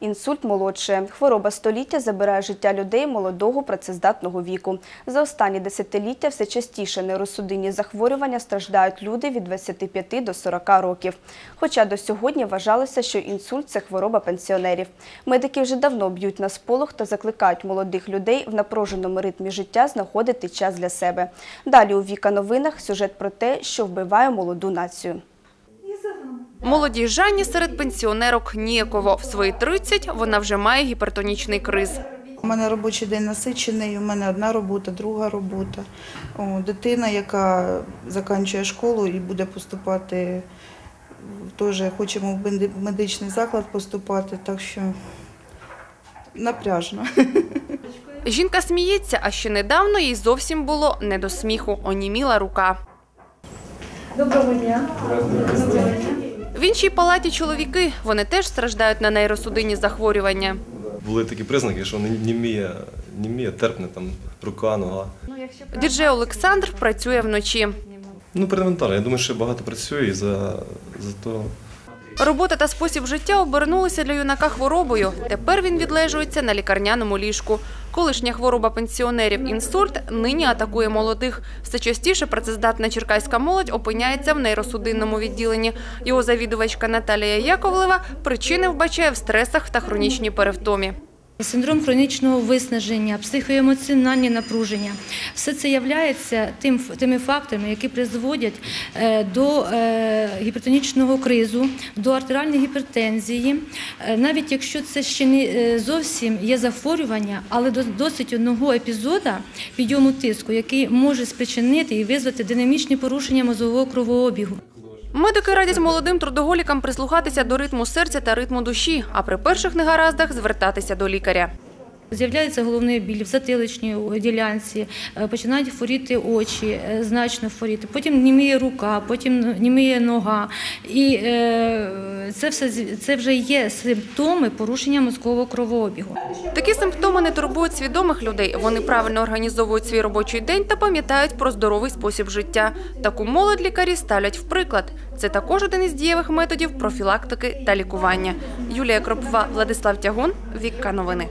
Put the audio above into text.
Інсульт молодшає. Хвороба століття забирає життя людей молодого працездатного віку. За останні десятиліття все частіше нейросудинні захворювання страждають люди від 25 до 40 років. Хоча до сьогодні вважалося, що інсульт – це хвороба пенсіонерів. Медики вже давно б'ють на сполох та закликають молодих людей в напруженому ритмі життя знаходити час для себе. Далі у Віка новинах сюжет про те, що вбиває молоду націю. Молодій Жанні серед пенсіонерок ніяково. В свої 30 вона вже має гіпертонічний криз. У мене робочий день насичений, у мене одна робота, друга робота. О, дитина, яка закінчує школу і буде поступати, теж хочемо в медичний заклад поступати, так що напряжно. Жінка сміється, а ще недавно їй зовсім було не до сміху. Оніміла рука. Доброго дня. В іншій палаті чоловіки. Вони теж страждають на нейросудинні захворювання. Були такі признаки, що не німіє, німіє, терпне там рука, нога. Діджей Олександр працює вночі. Ну, передментально. Я думаю, що багато працює і за, за то. Робота та спосіб життя обернулися для юнака хворобою. Тепер він відлежується на лікарняному ліжку. Колишня хвороба пенсіонерів інсульт нині атакує молодих. Все частіше працездатна черкаська молодь опиняється в нейросудинному відділенні. Його завідувачка Наталія Яковлева причини вбачає в стресах та хронічній перевтомі. Синдром хронічного виснаження, психоемоціональні напруження – все це є тим, тими факторами, які призводять е, до е, гіпертонічного кризу, до артеріальної гіпертензії. Е, Навіть якщо це ще не зовсім є захворювання, але до- досить одного епізода підйому тиску, який може спричинити і визвати динамічні порушення мозового кровообігу. Медики радять молодим трудоголікам прислухатися до ритму серця та ритму душі, а при перших негараздах звертатися до лікаря. З'являється головний біль в затиличній ділянці, е, починають хворіти очі, е, значно хворіти. Потім німіє рука, потім німіє нога. І е, це, все, це вже є симптоми порушення мозкового кровообігу. Такі симптоми не турбують свідомих людей. Вони правильно організовують свій робочий день та пам'ятають про здоровий спосіб життя. Таку молодь лікарі ставлять в приклад. Це також один із дієвих методів профілактики та лікування. Юлія Кропова, Владислав Тягун, Вікка Новини.